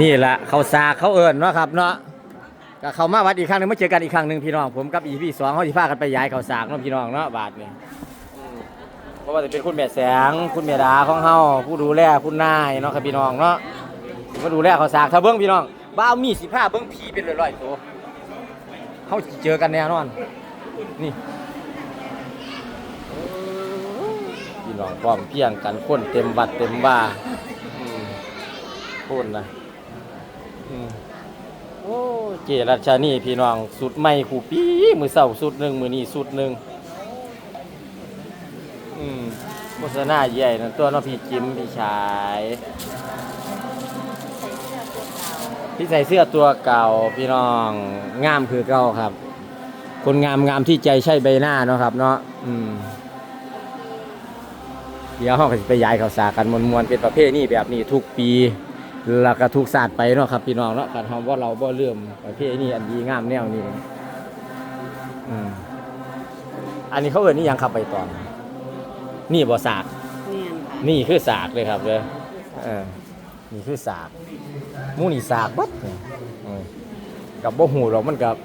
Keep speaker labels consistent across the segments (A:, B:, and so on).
A: นี่แหละเขาสาเขาเอิญเนาะครับเนาะก็เขามาวัดอีกครั้งหนึงมาเจอกันอีกครั้งหนึ่งพี่น้องผมกับอีพี่สองเขาที่พากันไปย้ายเขาสากเนาะพี่น้องเนาะบาทนี่เพราะว่าจะเป็นคุณแม่แสง คุณแม่ดาของเฮาผู้ดูแลคุณนายเนาะครับพี่น้องเนาะมาดูแลเขาสากถ้าเบิ้งพี่น้องบ้ามีสิผ้าเบิ้งผีเป็นร้อยๆตัวเขาเจอกันแน่นอน นี่พี่น้องพร้อมเพียงกันคนเต็มบัดเต็มบ้า พูดนะอืมโอ้เจรัชานี่พี่น้องสุดใหม่ขู่ปีมือเสาสุดหนึ่งมือนี้สุดหนึ่งอืมโฆษณาใหญ่นะตัวน้องพี่จิมพี่ชายพี่ใส่เสื้อตัวเก่าพี่น้องงามคือเก่าครับ คนงามงามที่ใจใช่ใบหน้าเนาะครับ เนาะอืมเดี๋ยวเราก็สิไปย้ายข่าวสารกันมวนๆเป็นประเภทนี้แบบนี้ทุกปี แล้วก็ทุกศาสตร์ไปเนาะครับพี่น้องเนาะการทำว่าเราบ่เลื่อมประเภทนี้อันดีงามแนวนี้อืมอันนี้เขาเอ่ยนี่ยังขับไปตอน นี่บ่สาก
B: เนียนค่ะ
A: นี่คือสากเลยครับเลยเออนี่คือสากหมูนี่สากบัดเนี่ยอืมกับบ่หูหรอกมันกับ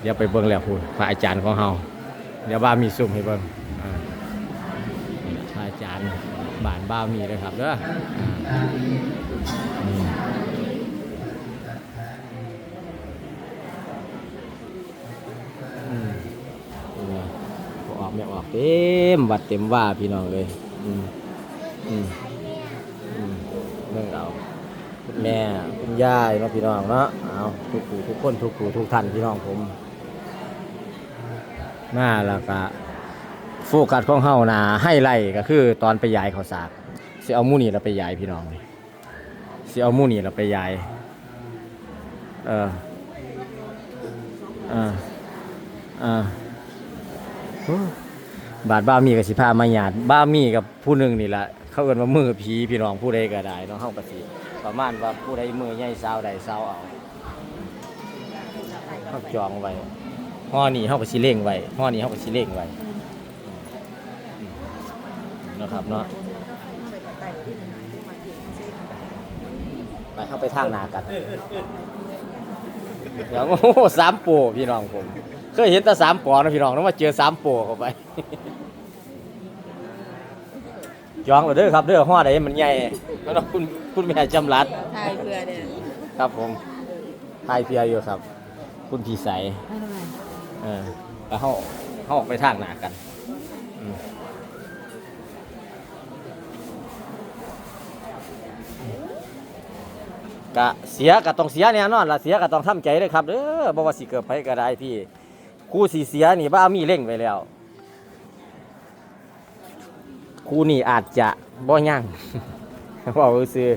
A: เดี๋ยวไปเบิ่งแล้วพูดพระอาจารย์ของเฮาเดี๋ยวบ้ามีซุ่มให้เบิ่งอ่านี่พระอาจารย์บ้านบ้ามีเลยครับเด้อออืมนี่บ่ออกไม่ออกเต็มวัดเต็มว่าพี่น้องเลยอืมอืมเรื่องเอาคุณแม่คุณย่าเนาะพี่น้องเนาะเอาทุกผู้ทุกคนทุกผู้ทุกท่านพี่น้องผมมาแล้วก็ โฟกัสของเฮานะให้ไล่ก็คือตอนไปยายเขาสากสิเอามูนี่เราไปยายพี่น้องสิเอามูนี่เราไปยายเออเออเออบาดบ้ามีกับสิพามาหยาดบ้ามีกับผู้หนึ่งนี่แหละเขาเอินว่ามือผีพี่น้องผู้ใดก็ได้เนาะเฮาก็สิประมาณว่าผู้ใดมือใหญ่สาวใดสาวเอาเขาจองไว้ห่อนี้เขาก็สิเล่งไว้ห่อนี้เขาก็สิเล่งไว้ นะครับเนาะไปเข้าไปทางหนากันเดี๋ยวโอ้โหสามโปพี่น้องผมเคยเห็นแต่สามปอนะพี่น้องต้องมาเจอสามโปเข้าไปจองเลยเด้อครับเด้อห่อใดมันใหญ่แล้วคุณคุณแม่จำรัด
B: ทายเพื่อเด่น
A: ครับผมทายเพียอยู่ครับ คุณพี่ใส
B: ไม่ทำไม
A: เออแล้วเขาเขาออกไปทางหนากันอืม กะเสียกะต้องเสียแน่นอนละเสียกะต้องทำใจเลยครับเด้อบ่ว่าสิเกิดไปก็ได้พี่ครูสีเสียนี่บ้ามีเร่งไว้แล้วครูนี่อาจจะบ่ยั่งว่าซื้อ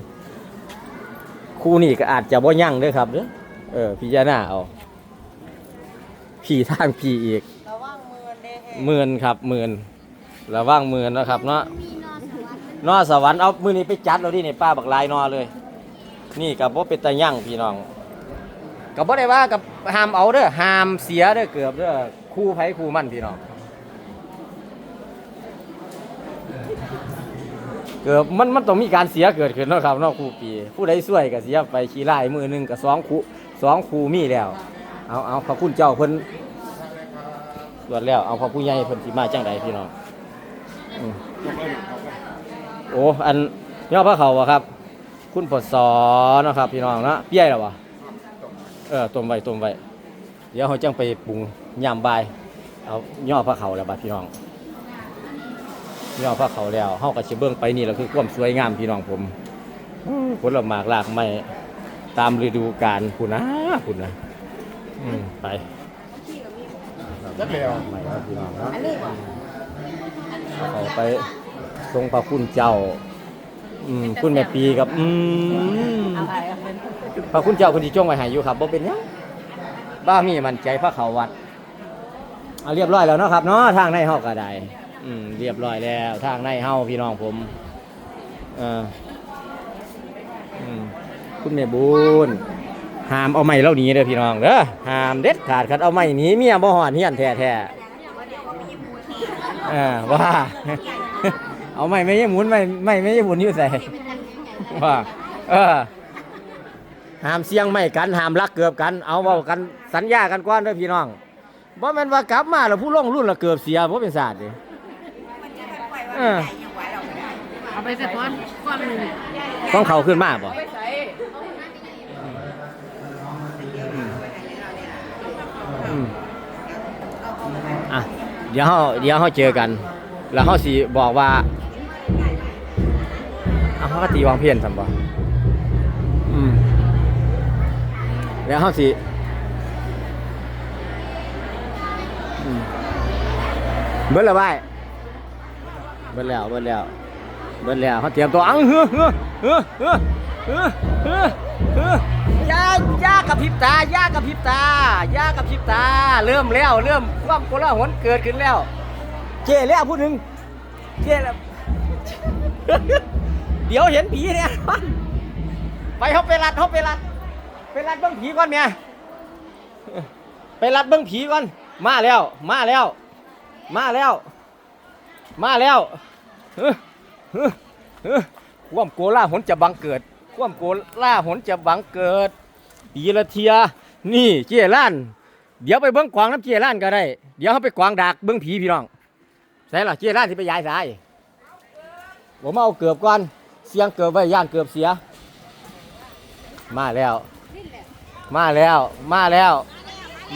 A: ครูนี่ก็อาจจะบ่ยั่งเด้วยครับเด้อเออพิจารณาเอาพี่ทางพี่อีก
B: ระวังมือเด้
A: หมื่นครับหมื่นระว่างหมื่นนะครับเนาะนอสวรรค์เอามือนี้ไปจัดเราดิเนี่ยป้าบักลายนอเลย นี่กับบ่เป็นตายั่งพี่น้องกับบ่ได้ว่ากับห้ามเอาเด้อห้ามเสียเด้อเกือบเด้อคู่ไผคู่มันพี่น้องเกือบมันมันต้องมีการเสียเกิดขึ้นเนาะครับเนาะครูปี ผู้ใดช่วยก็เสียไปขี้ไล่มือหนึงกับสองคู่สองคู่มีแล้ว เอาเอาพระคุณเจ้าเพิ่นส่วนแล้วเอาพอผู้ใหญ่เพิ่นสิมาจังใดพี่น้องอืมโอ้อันย่อพระเขาวะครับ คุณปดสอเนาะครับพี่น้องเนาะเปี้ยแล้ววะเออต้มไว้ต้มไว้เดี๋ยวเขาจังไปปรุงยามบ่ายเอาย่อพระเขาแล้วบัดพี่น้องย่อพระเขาแล้วเฮาก็สิเบิ่งไปนี่แหละคือความสวยงามพี่น้องผมอื้อผลหมากรากไม้ตามฤดูกาลพุ่นนะพุ่นนะอืมไป
C: จักแล้ว
A: ไม่ครับพี่น้องเนาะ
B: อันนี้บ่
A: เขาไปทรงพระคุณเจ้า อืมคุณแม่ปีกับอืมพระคุณเจ้าคุณที่จ้องไว้ให้อยู่ครับบ่เป็นหยังบ้ามีมันใจพระเขาวัดเอาเรียบร้อยแล้วเนาะครับเนาะทางในเฮาก็ได้อืมเรียบร้อยแล้วทางในเฮาพี่น้องผมเอออืมคุณแม่บุญห้ามเอาไม้เล่านี้เด้อพี่น้องเด้อห้ามเด็ดขาดคัดเอาไม้หนี้เมียบ่ฮอดเฮียนแท้ๆเออว่า เอาไม่ไม่ใช่หมุนไม่ไม่ไม่ใช่หมุนอยู่ใส่ว่าเออห้ามเสียงไม่กันห้ามรักเกือบกัน เอาเว้ากันสัญญากันก่อนเด้อพี่น้องบ่แม่นว่ากลับมาแล้วผู้ลงรุ่นละเกือบเสียบ่เป็นศาสตร์เด้เออ
C: เอาไปใส่ก้อนก้อนหนึงเนี่ย
A: ต้องเขาขึ้นมาบ่
C: ไปใส่
A: อืมอะเดี๋ยวเฮาเดี๋ยวเฮาเจอกัน แล้วเฮาสิบอกว่า เอาเฮาก็ตีวางเพียนซั่นบ่อืมแล้วเฮาสิอืมเบิดแล้วบายเบิดแล้วเบิดแล้วเบิดแล้วเฮาเตรียมตัวอังเฮ้อเฮ้อเฮ้อเฮ้อเฮ้อเฮ้อเฮ้อย่าย่ากระพริบตาย่ากระพริบตาย่ากระพริบตา เริ่มแล้ว เริ่มความโกลาหลเกิดขึ้นแล้ว เจ๊แล้วผู้หนึ่งเจ๊แล้ว เดี๋ยวเห็นผีเนี่ยไปเขาไปรัดเขาไปรัดไปรัดเบิ้งผีก่อนเมียไปรัดเบิ้งผีก่อน มาแล้ว มาแล้ว มาแล้ว มาแล้วเฮ้อเฮ้อเฮ้อควมโกล่าหนจะบังเกิด ควมโกล่าหนจะบังเกิดปีละเทีย นี่เจ๊ล้าน เดี๋ยวไปเบิ้งกวางน้ำเจ๊ล้านก็ได้ เดี๋ยวเขาไปกวางดักเบิ้งผีพี่น้องใช่หรอเจ๊ร้านที่ไปย้ายสายผมมาเอาเกือบก่อน เสียงเกือบไว้ย่านเกือบเสีย มาแล้ว มาแล้ว มาแล้ว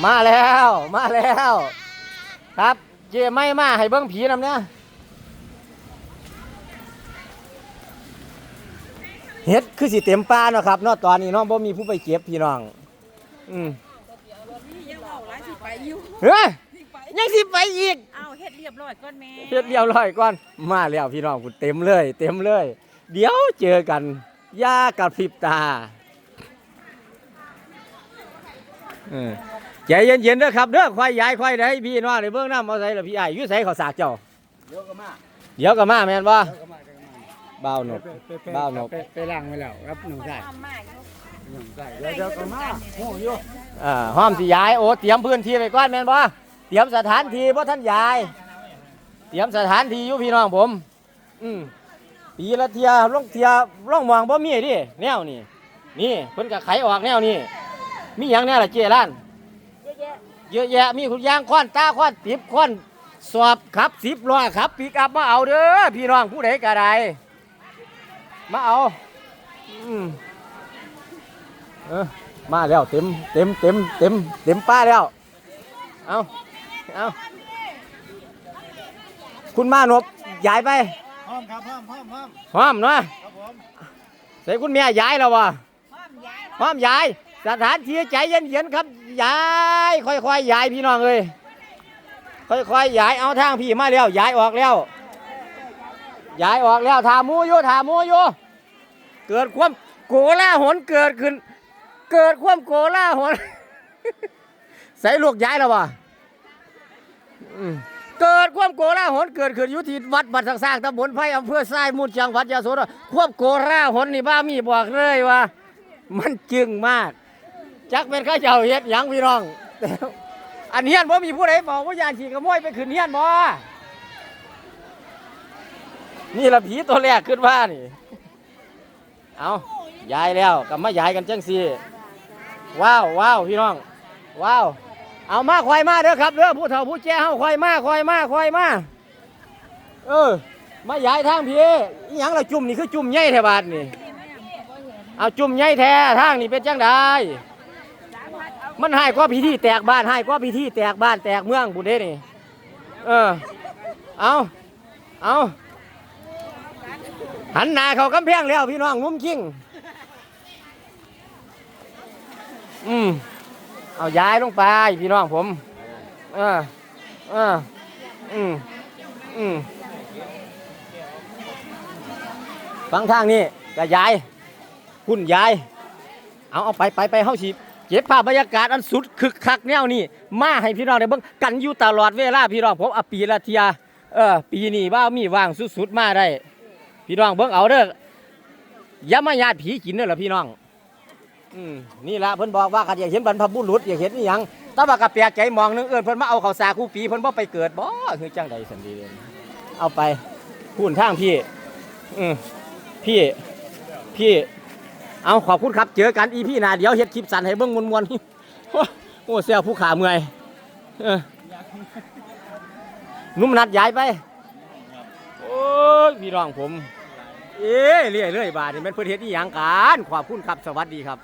A: มาแล้ว มาแล้ว ครับเจไม่มาให้เบิ้งผีนำเนี่ยเฮ็ดคือสิเต็มป่าเนาะครับเนาะตอนนี้เนาะบ่มีผู้ไปเก็บพี่น้อง อืม
B: ยังเอาหลายสิไปอยู่
A: เฮ้ย
B: สิไป
A: ยังสิไปอีก
B: เอาเฮ็ดเรียบร้อยก่อนแม่
A: เฮ็ดเรียบร้อยก่อน มาแล้วพี่น้องคุณเต็มเลย เต็มเลย เดี๋ยวเจอกันย่ากับพริบตาเออใจเย็นๆเด้อครับเด้อควายยายควายได้พี่น้องในเบื้องน้ำเอาใส่ละพี่ไอ้ายอยู่ใส่เขาสากเจ้า
D: เดี๋ยวก็มา
A: เดี๋ยวก็มาแม่นบ่
D: เดี๋ยวก็มาเดี๋ยวก็มา
A: บ้าวหนก
D: ไปไป
A: บ้าวนก
D: ไปไปล้างไว้แล้วครับหนุ่มใส่
B: ทำมาอยู่
D: หนุ่มใส่เดี๋ยวเดี๋ยวก็มาโอ้ย
A: อ่าห้อมสิยายโอ้เตรียมพื้นที่ไปก่อนแม่นบ่เตรียมสถานที่บ่ท่านยาย เตรียมสถานที่อยู่พี่น้องผม อืม ปีละเทียล่องเทียล่องมองบ่มีดิแนวนี่นี่เพิ่นก็ไขออกแนวนี่มีหยังแน่ล่ะเจ้ร้านเยอะแยะมีคุณยางค้อนตาค้อนติบค้อนสอบขับสิบล้อขับปีกอัพมาเอาเด้อพี่น้องผู้ใดก็ได้มาเอาอืมเออมาแล้วเต็มเต็มเต็มเต็มเต็มป้าแล้วเอาเอาคุณมานบย้ายไป
D: พร้อ มครับพร้อมพร้อมพร้อม
A: พร้อมเนาะ
D: ครับผม
A: ใส่คุณแม่ย้ายแล้ววะ
B: พร้อมย้าย
A: พร้อมย้ายสถานที่ใจเย็นๆครับย้ายค่อยๆย้ายพี่น้องเอ้ยค่อยๆย้ายเอาทางพี่มาแล้วย้ายออกแล้วย้ายออกแล้วถาหมูอยู่ถาหมูอยู่เกิดความโกลาหลเกิดขึ้น เกิดความโกลาหลใส่ลูกย้ายแล้ววะอืม เกิดความโกลาหลเกิดขึ้นอยู่ที่วัดบัดสร้างตำบลไผ่อำเภอทรายมูลจังหวัดยะโสธรความโกลาหลนี่บ้ามีบอกเลยว่า มันจึงมาก จักเป็นข้าเจ้าเฮ็ดหยังพี่น้องแต่อันเฮียนบ่มีผู้ใดบอกว่ายานขี่ขโมยไปขึ้นเฮียนบ่นี่ละผีตัวแรกขึ้นว่านี่ เอาย้ายแล้วกลับมาย้ายกันจังสิว้าวว้าวพี่น้อง ว้าว เอามาควายมาเด้อครับเด้อผู้เฒ่าผู้แก่เฮาควายมาควายมาควายมาเออมาย้ายทางพี่อีหยังละจุ่มนี่คือจุ่มใหญ่แท้บาดนี่เอาจุ่มใหญ่แท้ทางนี่เป็นจังไดมันให้ก็พิธีแตกบ้านให้ก็พิธีแตกบ้านแตกเมืองบุญเด้นี่เออเอาเอาหันหน้าเขากำแพงแล้วพี่น้องงุ้มคิงอืม เอาย้ายลงไปพี่น้องผม เออ เออ อืมอืมฟังทางนี้ก็ย้ายหุ่นยาย เอาเอาไปไปไปเฮาสิเก็บภาพบรรยากาศอันสุดคึกคักแนวนี้มาให้พี่น้องได้เบิ่งกันอยู่ตลอดเวลาพี่น้องผมอปีละเทียเออปีนี้ว่ามีว่างสุดๆมาได้ พี่น้องเบิ่งเอาเด้ออย่ามาญาติผีกินเด้อล่ะพี่น้อง อืมนี่ละเพิ่นบอกว่าคันอยากเห็นบรรพบุรุษอยากเห็นอีหยังแต่ว่ากะแปลกใจมองนึงเอิ้นเพิ่นมาเอาข้าวสาคู่ปีเพิ่นบ่ไปเกิดบ่คือจังใดสันดีเด้อเอาไปพูนทางพี่ อืมพี่พี่ เอาขอบคุณครับ เจอกันอีพี่หนาเดี๋ยวเฮ็ดคลิปสั้นให้เบิ่งมวนๆโอ้โอ้เสียผู้ขาเมื่อยเออนุ่มนัดย้ายไป โอ้ยพี่น้องผม เอ้ยเรื่อยเรื่อยบาทนี่เป็นเพื่อนเฮ็ดอีหยังกันขอบคุณครับสวัสดีครับ